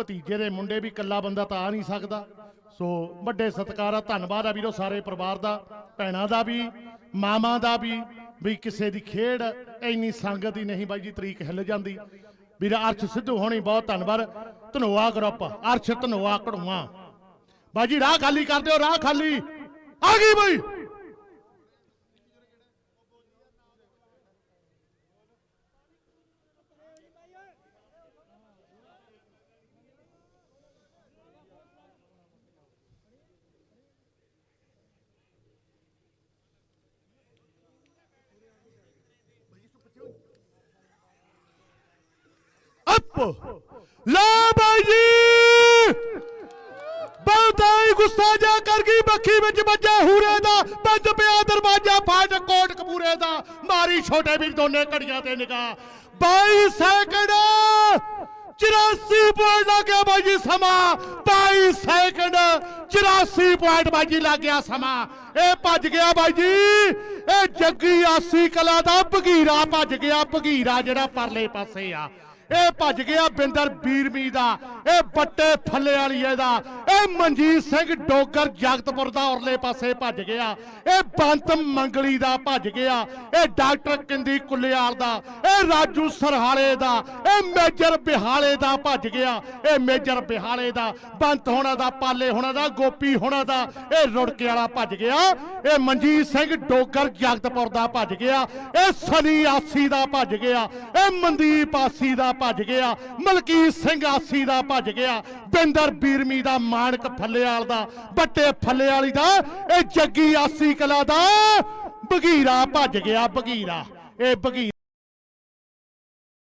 ਭਤੀਜੇ ਦੇ ਮੁੰਡੇ ਵੀ ਇਕੱਲਾ ਬੰਦਾ ਤਾਂ ਆ ਨਹੀਂ ਸਕਦਾ। ਸੋ ਵੱਡੇ ਸਤਿਕਾਰ ਆ, ਧੰਨਵਾਦ ਆ ਵੀਰੋ ਸਾਰੇ ਪਰਿਵਾਰ ਦਾ, ਭੈਣਾਂ ਦਾ ਵੀ ਮਾਮਾ ਦਾ ਵੀ ਵੀ ਕਿਸੇ ਦੀ ਖੇਡ ਇੰਨੀ ਸੰਗਤ ਹੀ ਨਹੀਂ ਬਾਈ ਜੀ, ਤਰੀਕ ਹਿੱਲ ਜਾਂਦੀ। ਵੀਰ ਅਰਸ਼ ਸਿੱਧੂ ਹੋਣੀ ਬਹੁਤ ਧੰਨਵਾਦ। ਧਨੋਆ ਗਰੁੱਪ ਅਰਸ਼ ਧਨੋਆ ਕਢੂਆ ਬਾਜੀ ਰਾਹ ਖਾਲੀ ਕਰ ਦਿਓ, ਰਾਹ ਖਾਲੀ। ਆ ਗਈ ਬਈ। ਅਪ ਲਾ ਬਾਈ ਜੀ ਬਹੁਤਾ ਹੀ ਗੁੱਸਾ ਜਾ ਕਰ ਗਈ ਬੱਖੀ ਵਿੱਚ ਵੱਜਾ ਹੂਰੇ ਦਾ, ਪੰਜ ਪਿਆ ਦਰਵਾਜ਼ਾ ਫਾਟ ਕੋਟ ਕਪੂਰੇ ਦਾ, ਮਾਰੀ ਛੋਟੇ ਵੀ ਦੋਨੇ ਘੜੀਆਂ ਤੇ ਨਿਗਾਹ। 22 ਸੈਕਿੰਡ! 84 ਪੁਆਇੰਟ ਲੱਗ ਗਿਆ ਬਾਈ ਜੀ ਸਮਾਂ। 22 ਸੈਕਿੰਡ! 84 ਪੁਆਇੰਟ ਬਾਈ ਲੱਗ ਗਿਆ ਸਮਾਂ। ਇਹ ਭੱਜ ਗਿਆ ਬਾਈ ਜੀ। ਇਹ ਜੱਗੀ ਆਸੀ ਕਲਾ ਦਾ ਭਗੀਰਾ ਭੱਜ ਗਿਆ, ਭਗੀਰਾ ਜਿਹੜਾ ਪਰਲੇ ਪਾਸੇ ਆ। ਇਹ ਭੱਜ ਗਿਆ ਬਿੰਦਰ ਬੀਰਮੀ ਦਾ। ਇਹ ਬੱਟੇ ਥੱਲੇ ਵਾਲੀਏ ਦਾ ਇਹ ਮਨਜੀਤ ਸਿੰਘ ਡੋਗਰ ਜਗਤਪੁਰ ਦਾ ਔਰਲੇ ਪਾਸੇ ਭੱਜ ਗਿਆ। ਇਹ ਬੰਤ ਮੰਗਲੀ ਦਾ ਭੱਜ ਗਿਆ। ਇਹ ਡਾਕਟਰ ਕਿੰਦੀ ਕੁੱਲਿਆਰ ਦਾ। ਇਹ ਰਾਜੂ ਸਰਹਾਲੇ ਦਾ। ਇਹ ਮੇਜਰ ਬਿਹਾਲੇ ਦਾ ਭੱਜ ਗਿਆ। ਇਹ ਮੇਜਰ ਬਿਹਾਲੇ ਦਾ। ਬੰਤ ਹੋਣਾ ਦਾ, ਪਾਲੇ ਹੋਣਾ ਦਾ, ਗੋਪੀ ਹੋਣਾ ਦਾ, ਇਹ ਰੁੜਕੇ ਵਾਲਾ ਭੱਜ ਗਿਆ। ਇਹ ਮਨਜੀਤ ਸਿੰਘ ਡੋਗਰ ਜਗਤਪੁਰ ਦਾ ਭੱਜ ਗਿਆ। ਇਹ ਸਨੀ ਆਸੀ ਦਾ ਭੱਜ ਗਿਆ। ਇਹ ਮਨਦੀਪ ਆਸੀ ਦਾ ਭੱਜ ਗਿਆ। ਮਲਕੀਤ ਸਿੰਘ ਆਸੀ ਦਾ ਭੱਜ ਗਿਆ। ਬਿੰਦਰ ਬੀਰਮੀ ਦਾ ਮਾਨਕ ਫੱਲੇਵਾਲ ਦਾ ਬੱਟੇ ਫੱਲੇਵਾਲੀ ਦਾ, ਇਹ ਜੱਗੀ ਆਸੀ ਕਲਾ ਦਾ ਬਗੀਰਾ ਭੱਜ ਗਿਆ, ਬਗੀਰਾ। ਇਹ ਬਗੀਰਾ